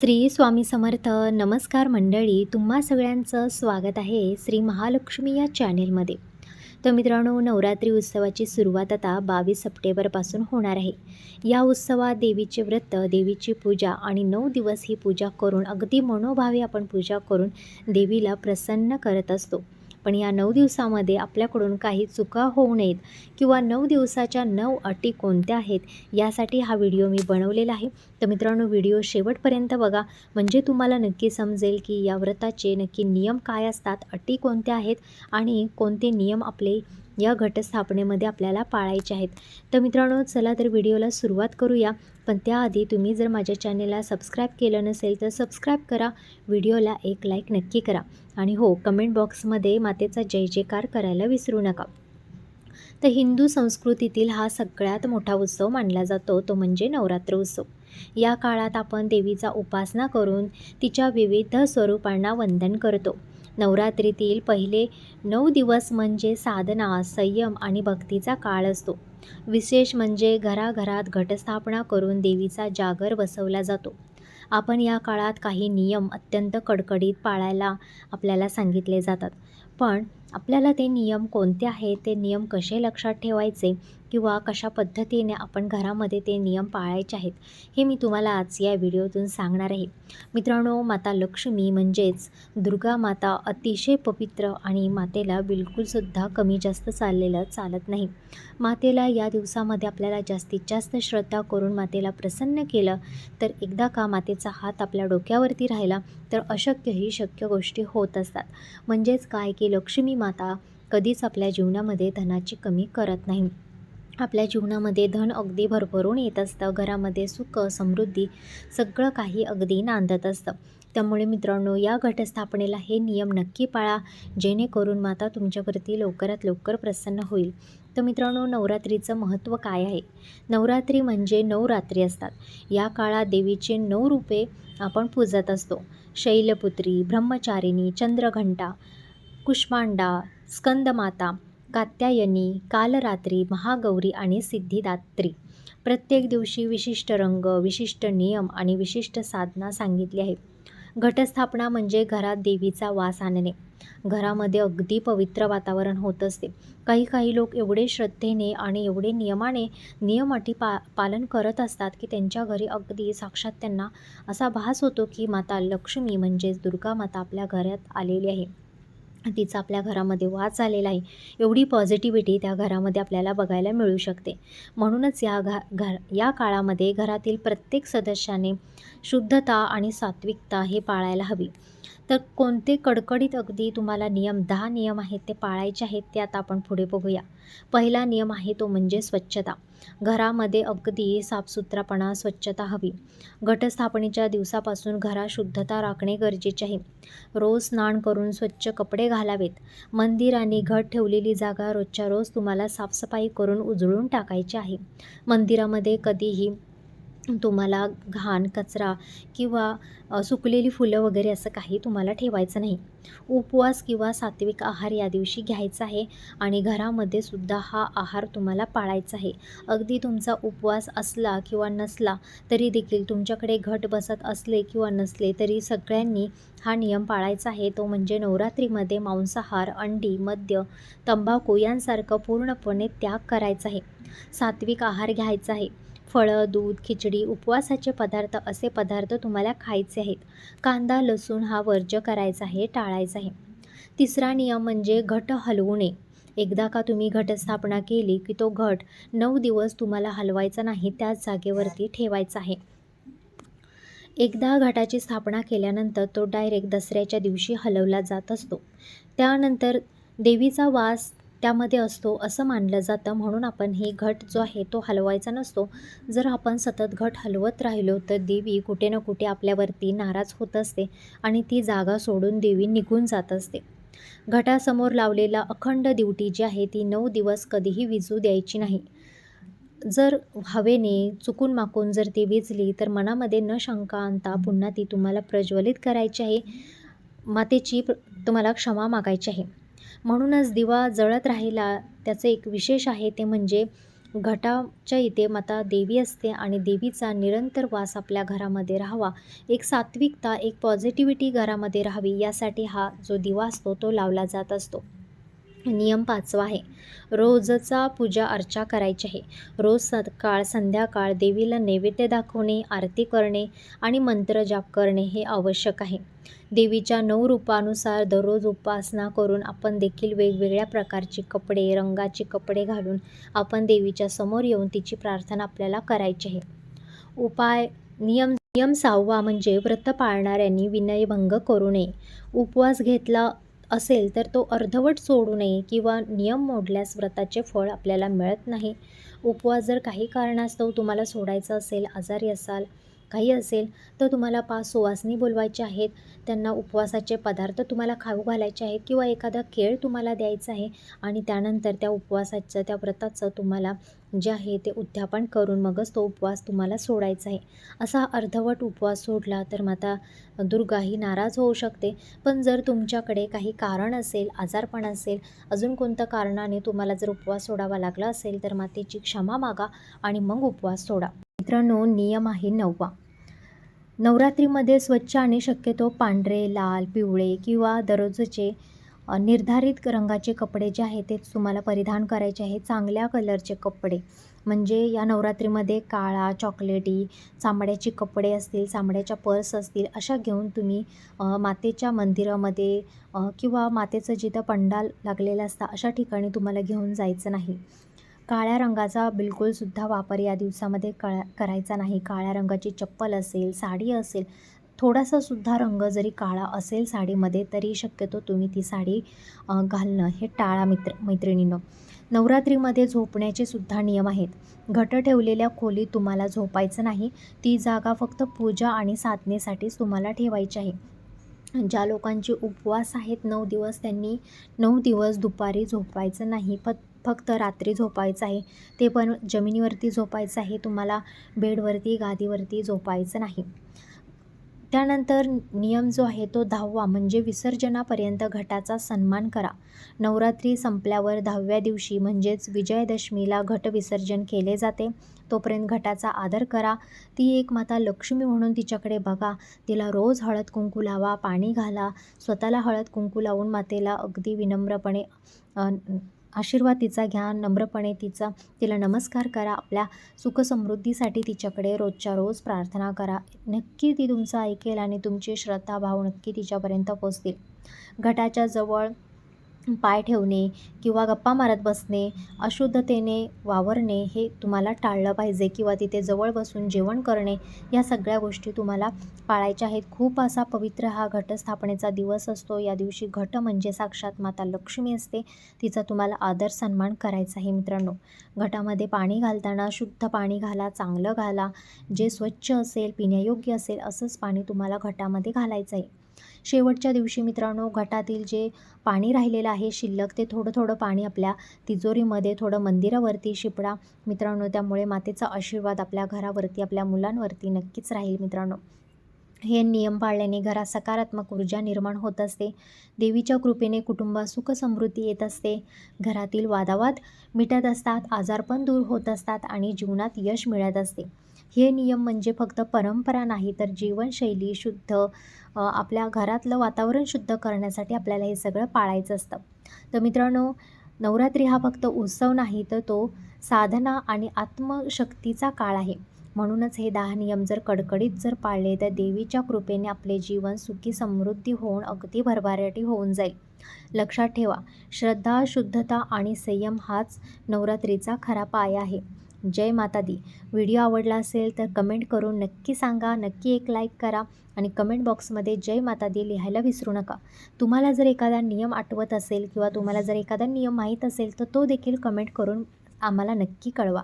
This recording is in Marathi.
श्री स्वामी समर्थ नमस्कार मंडळी तुम्हा सगळ्यांचं स्वागत आहे श्री महालक्ष्मी या चॅनेलमध्ये. तर मित्रांनो नवरात्री उत्सवाची सुरुवात आता बावीस सप्टेंबरपासून होणार आहे. या उत्सवात देवीचे व्रत देवीची पूजा आणि नऊ दिवस ही पूजा करून अगदी मनोभावे आपण पूजा करून देवीला प्रसन्न करत असतो. पण या नऊ दिवसामध्ये आपल्याकडून काही चुका होऊ नयेत किंवा नऊ दिवसाच्या नऊ अटी कोणत्या आहेत यासाठी हा व्हिडिओ मी बनवलेला आहे. तर मित्रांनो व्हिडिओ शेवटपर्यंत बघा. म्हणजे तुम्हाला नक्की समजेल की या व्रताचे नक्की नियम काय असतात अटी कोणत्या आहेत आणि कोणते नियम आपले या घटस्थापनेमध्ये आपल्याला पाळायचे आहेत. तर मित्रांनो चला तर व्हिडिओला सुरुवात करूया. पण त्याआधी तुम्ही जर माझ्या चॅनेलला सबस्क्राईब केलं नसेल तर सबस्क्राईब करा. व्हिडिओला एक लाईक नक्की करा. आणि हो कमेंट बॉक्समध्ये मातेचा जय जयकार करायला विसरू नका. तर हिंदू संस्कृतीतील हा सगळ्यात मोठा उत्सव मानला जातो. तो म्हणजे नवरात्र उत्सव. या काळात आपण देवीचा उपासना करून तिच्या विविध स्वरूपांना वंदन करतो. नवरात्रीतील पहिले नऊ दिवस म्हणजे साधना संयम आणि भक्तीचा काळ असतो. विशेष म्हणजे घराघरात घटस्थापना करून देवीचा जागर बसवला जातो. आपण या काळात काही नियम अत्यंत कडकडीत पाळायला आपल्याला सांगितले जातात. पण आपल्याला ते नियम कोणते आहेत ते नियम कसे लक्षात ठेवायचे किंवा कशा पद्धतीने आपण घरामध्ये ते नियम पाळायचे आहेत हे मी तुम्हाला आज या व्हिडिओतून सांगणार आहे. मित्रांनो माता लक्ष्मी म्हणजेच दुर्गा माता अतिशय पवित्र आणि मातेला बिलकुलसुद्धा कमी जास्त चाललेलं चालत नाही. मातेला या दिवसामध्ये आपल्याला जास्तीत जास्त श्रद्धा करून मातेला प्रसन्न केलं तर एकदा का मातेचा हात आपल्या डोक्यावरती राहिला तर अशक्य ही शक्य गोष्टी होत असतात. म्हणजेच काय की लक्ष्मी माता कधीच आपल्या जीवनामध्ये धनाची कमी करत नाही. आपल्या जीवनामध्ये धन अगदी भरभरून येत असतं. घरामध्ये सुख समृद्धी सगळं काही अगदी नांदत असतं. त्यामुळे मित्रांनो या घटस्थापनेला हे नियम नक्की पाळा जेणेकरून माता तुमच्यावरती लवकरात लवकर प्रसन्न होईल. तर मित्रांनो नवरात्रीचं महत्त्व काय आहे? नवरात्री म्हणजे नऊ रात्री असतात. या काळात देवीचे नऊ रूपे आपण पूजत असतो. शैलपुत्री ब्रह्मचारिणी चंद्रघंटा कुष्मांडा स्कंदमाता कात्यायनी कालरात्री महागौरी आणि सिद्धिदात्री. प्रत्येक दिवशी विशिष्ट रंग विशिष्ट नियम आणि विशिष्ट साधना सांगितली आहे घटस्थापना म्हणजे घरात देवीचा वास आणणे. घरामध्ये अगदी पवित्र वातावरण होत असते. काही काही लोक एवढे श्रद्धेने आणि एवढे नियमाने नियमाटी पा पालन करत असतात की त्यांच्या घरी अगदी साक्षात त्यांना असा भास होतो की माता लक्ष्मी म्हणजेच दुर्गा माता आपल्या घरात आलेली आहे. तिचा आपल्या घरामध्ये वास झालेला आहे. एवढी पॉझिटिव्हिटी त्या घरामध्ये आपल्याला बघायला मिळू शकते. म्हणूनच या घा घर या काळामध्ये घरातील प्रत्येक सदस्याने शुद्धता आणि सात्विकता हे पाळायला हवी. तर कोणते कडकडीत अगदी तुम्हाला नियम दहा नियम आहेत ते पाळायचे आहेत ते आता आपण पुढे बघूया. पहिला नियम आहे तो म्हणजे स्वच्छता. घरामध्ये अगदी साफसुथरापणा स्वच्छता हवी. घटस्थापनेच्या दिवसापासून घरात शुद्धता राखणे गरजेचे आहे. रोज स्नान करून स्वच्छ कपडे घालावेत. मंदिर आणि घट ठेवलेली जागा रोजच्या रोज तुम्हाला साफसफाई करून उजळून टाकायची आहे. मंदिरामध्ये कधीही तुम्हाला घाण कचरा किंवा सुकलेली फुलं वगैरे असं काही तुम्हाला ठेवायचं नाही. उपवास किंवा सात्विक आहार या दिवशी घ्यायचा आहे आणि घरामध्ये सुद्धा हा आहार तुम्हाला पाळायचा आहे. अगदी तुमचा उपवास असला किंवा नसला तरी देखील तुमच्याकडे घट बसत असले किंवा नसले तरी सगळ्यांनी हा नियम पाळायचा आहे. तो म्हणजे नवरात्रीमध्ये मांसाहार अंडी मद्य तंबाखू यांसारखं पूर्णपणे त्याग करायचा आहे. सात्विक आहार घ्यायचा आहे. फळं दूध खिचडी उपवासाचे पदार्थ असे पदार्थ तुम्हाला खायचे आहेत. कांदा लसूण हा वर्ज करायचा आहे टाळायचा आहे. तिसरा नियम म्हणजे घट हलवू नये. एकदा का तुम्ही घटस्थापना केली की तो घट नऊ दिवस तुम्हाला हलवायचा नाही त्याच जागेवरती ठेवायचा आहे. एकदा घटाची स्थापना केल्यानंतर तो डायरेक्ट दसऱ्याच्या दिवशी हलवला जात असतो. त्यानंतर देवीचा वास त्यामध्ये असतो असं मानलं जातं. म्हणून आपण ही घट जो आहे तो हलवायचा नसतो. जर आपण सतत घट हलवत राहिलो तर देवी कुठे ना कुठे आपल्यावरती नाराज होत असते आणि ती जागा सोडून देवी निघून जात असते. घटासमोर लावलेला अखंड दिवटी जी आहे ती नऊ दिवस कधीही विजू द्यायची नाही. जर हवेने चुकून माकून जर ती विजली तर मनामध्ये न शंका आणता पुन्हा ती तुम्हाला प्रज्वलित करायची आहे. मातेची तुम्हाला क्षमा मागायची आहे. म्हणूनच दिवा जळत राहिला त्याचं एक विशेष आहे ते म्हणजे घटाच्या इथे माता देवी असते आणि देवीचा निरंतर वास आपल्या घरामध्ये राहावा. एक सात्विकता एक पॉझिटिव्हिटी घरामध्ये राहावी यासाठी हा जो दिवा असतो तो लावला जात असतो. नियम पाचवा आहे. रोजचा पूजा अर्चा करायची आहे. रोज सकाळ संध्याकाळ देवीला नैवेद्य दाखवणे आरती करणे आणि मंत्र जाप करणे हे आवश्यक आहे. देवीच्या नऊ रूपानुसार दररोज उपासना करून आपण देखील वेगवेगळ्या प्रकारचे कपडे रंगाचे कपडे घालून आपण देवीच्या समोर येऊन तिची प्रार्थना आपल्याला करायची आहे. उपाय नियम नियम सहावा म्हणजे व्रत पाळणाऱ्यांनी विनयभंग करू नये. उपवास घेतला असेल तर तो अर्धवट सोडू नये किंवा नियम मोडल्यास व्रताचे फळ आपल्याला मिळत नाही. उपवास जर काही कारणास्तव तुम्हाला सोडायचा असेल आजारी असाल काही असेल तर तुम्हाला पाच सुवासनी बोलवायचे आहेत. त्यांना उपवासाचे पदार्थ तुम्हाला खाऊ घालायचे आहेत किंवा एखादा खेळ तुम्हाला द्यायचा आहे आणि त्यानंतर त्या उपवासाचं त्या व्रताचं तुम्हाला जे आहे ते उद्यापन करून मगच तो उपवास तुम्हाला सोडायचा आहे. असा अर्धवट उपवास सोडला तर माता दुर्गा ही नाराज होऊ शकते. पण जर तुमच्याकडे काही कारण असेल आजारपण असेल अजून कोणत्या कारणाने तुम्हाला जर उपवास सोडावा लागला असेल तर मातेची क्षमा मागा आणि मग उपवास सोडा. मित्रांनो नियम आहे नववा. नवरात्रीमध्ये स्वच्छ आणि शक्यतो पांढरे लाल पिवळे किंवा दररोजचे निर्धारित रंगाचे कपडे जे आहेत तेच तुम्हाला परिधान करायचे आहे चांगल्या कलरचे कपडे. म्हणजे या नवरात्रीमध्ये काळा चॉकलेटी चांबड्याचे कपडे असतील चांबड्याच्या पर्स असतील अशा घेऊन तुम्ही मातेच्या मंदिरामध्ये किंवा मातेचं जिथं पंडाल लागलेलं असतं अशा ठिकाणी तुम्हाला घेऊन जायचं नाही. काळ्या रंगाचा बिलकुलसुद्धा वापर या दिवसामध्ये कळा करायचा नाही. काळ्या रंगाची चप्पल असेल साडी असेल थोडासा सुद्धा रंग जरी काळा असेल साडीमध्ये तरी शक्यतो तुम्ही ती साडी घालणं हे टाळा मित्र मैत्रिणीनं. नवरात्रीमध्ये झोपण्याचे सुद्धा नियम आहेत. घट ठेवलेल्या खोलीत तुम्हाला झोपायचं नाही. ती जागा फक्त पूजा आणि साधनेसाठीच तुम्हाला ठेवायची आहे. ज्या लोकांचे उपवास आहेत नऊ दिवस त्यांनी नऊ दिवस दुपारी झोपायचं नाही. फक्त फक्त रात्री झोपायचं आहे. ते पण जमिनीवरती झोपायचं आहे. तुम्हाला बेडवरती गादीवरती झोपायचं नाही. त्यानंतर नियम जो आहे तो दहावा म्हणजे विसर्जनापर्यंत घटाचा सन्मान करा. नवरात्री संपल्यावर दहाव्या दिवशी म्हणजेच विजयादशमीला घट विसर्जन केले जाते. तोपर्यंत घटाचा आदर करा. ती एक माता लक्ष्मी म्हणून तिच्याकडे बघा. तिला रोज हळद कुंकू लावा पाणी घाला. स्वतःला हळद कुंकू लावून मातेला अगदी विनम्रपणे आशीर्वाद तिचा घ्या नम्रपणे तिचा तिला नमस्कार करा आपल्या सुखसमृद्धीसाठी तिच्याकडे रोजच्या रोज प्रार्थना करा. नक्की ती तुमचं ऐकेल आणि तुमची श्रद्धा भाव नक्की तिच्यापर्यंत पोचतील. घटाच्या जवळ पाय ठेवणे किंवा गप्पा मारत बसणे अशुद्धतेने वावरणे हे तुम्हाला टाळलं पाहिजे किंवा तिथे जवळ बसून जेवण करणे या सगळ्या गोष्टी तुम्हाला पाळायच्या आहेत. खूप असा पवित्र हा घटस्थापनेचा दिवस असतो. या दिवशी घट म्हणजे साक्षात माता लक्ष्मी असते. तिचा तुम्हाला आदर सन्मान करायचा आहे मित्रांनो. घटामध्ये पाणी घालताना शुद्ध पाणी घाला चांगलं घाला. जे स्वच्छ असेल पिण्यायोग्य असेल असंच पाणी तुम्हाला घटामध्ये घालायचं आहे. शेवटच्या दिवशी मित्रांनो घटातील जे पाणी राहिलेलं आहे शिल्लक ते थोडं थोडं पाणी आपल्या तिजोरीमध्ये थोडं मंदिरावरती शिपडा. मित्रांनो त्यामुळे मातेचा आशीर्वाद आपल्या घरावरती आपल्या मुलांवरती नक्कीच राहील मित्रांनो. हे नियम पाळल्याने घरात सकारात्मक ऊर्जा निर्माण होत असते. देवीच्या कृपेने कुटुंबात सुख समृद्धी येत असते. घरातील वादावाद मिटत असतात आजारपण दूर होत असतात आणि जीवनात यश मिळत असते. हे नियम म्हणजे फक्त परंपरा नाही तर जीवनशैली शुद्ध आपल्या घरातलं वातावरण शुद्ध करण्यासाठी आपल्याला हे सगळं पाळायचं असतं. तर मित्रांनो नवरात्री हा फक्त उत्सव नाही तर तो साधना आणि आत्मशक्तीचा काळ आहे. म्हणूनच हे दहा नियम जर कडकडीत जर पाळले तर देवीच्या कृपेने आपले जीवन सुखी समृद्धी होऊन अगदी भरभराटी होऊन जाईल. लक्षात ठेवा श्रद्धा शुद्धता आणि संयम हाच नवरात्रीचा खरा पाया आहे. जय माता दी. व्हिडिओ आवडला असेल तर कमेंट करून नक्की सांगा नक्की एक लाईक करा आणि कमेंट बॉक्समध्ये जय माता दी लिहायला विसरू नका. तुम्हाला जर एखादा नियम आठवत असेल किंवा तुम्हाला जर एखादा नियम माहीत असेल तर तो देखील कमेंट करून आम्हाला नक्की कळवा.